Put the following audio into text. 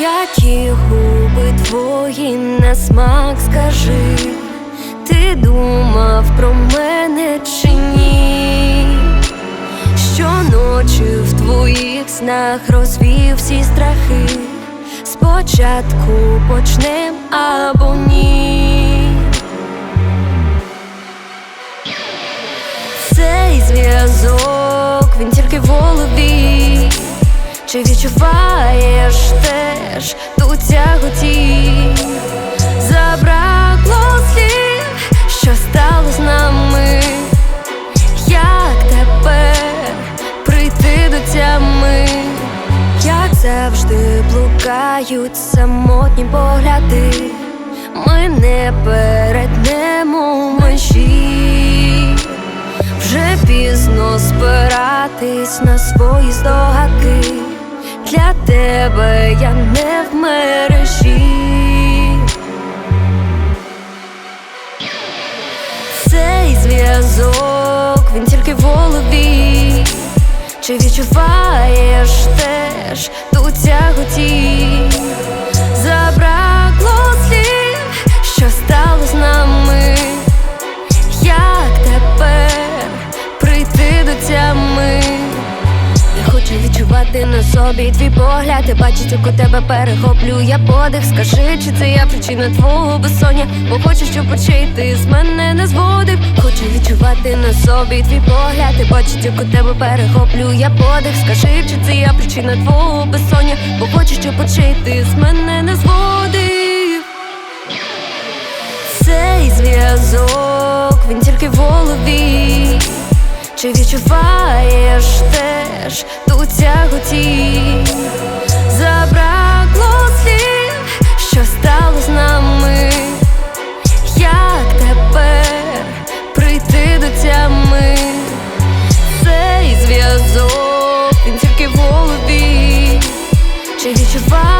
Які губи твої на смак, скажи, ти думав про мене чи ні? Щоночі в твоїх снах розвів всі страхи. Спочатку почнем або ні. Цей зв'язок, він тільки в. Чи відчуваєш теж ту тяготі? Забракло слів, що стало з нами. Як тепер прийти до тями? Як завжди блукають самотні погляди, ми не перетнемо межі. Вже пізно спиратись на свої здогадки. Тебе я не в мережі. Цей зв'язок, він тільки в голові. Чи відчуваєш теж ту тяготі? Забракло слів, що стало з нами. Як тепер прийти до тями? Я відчувати на собі твій погляд. І бачить, як у тебе перехоплює подих. Скажи, чи це я причина твого безсоння? Бо хочу, щоб очей ти з мене не зводив. Хочу відчувати на собі твій погляд. І бачить, як у тебе перехоплює подих. Скажи, чи це я причина твого безсоння? Бо хочу, щоб очей ти з мене не зводив. Цей зв'язок, він тільки в голові. Чи відчуваєш ту тяготі? Забракло слів, що стало з нами. Як тепер прийти до тями? Цей зв'язок, він тільки в голові. Чи відчуваєш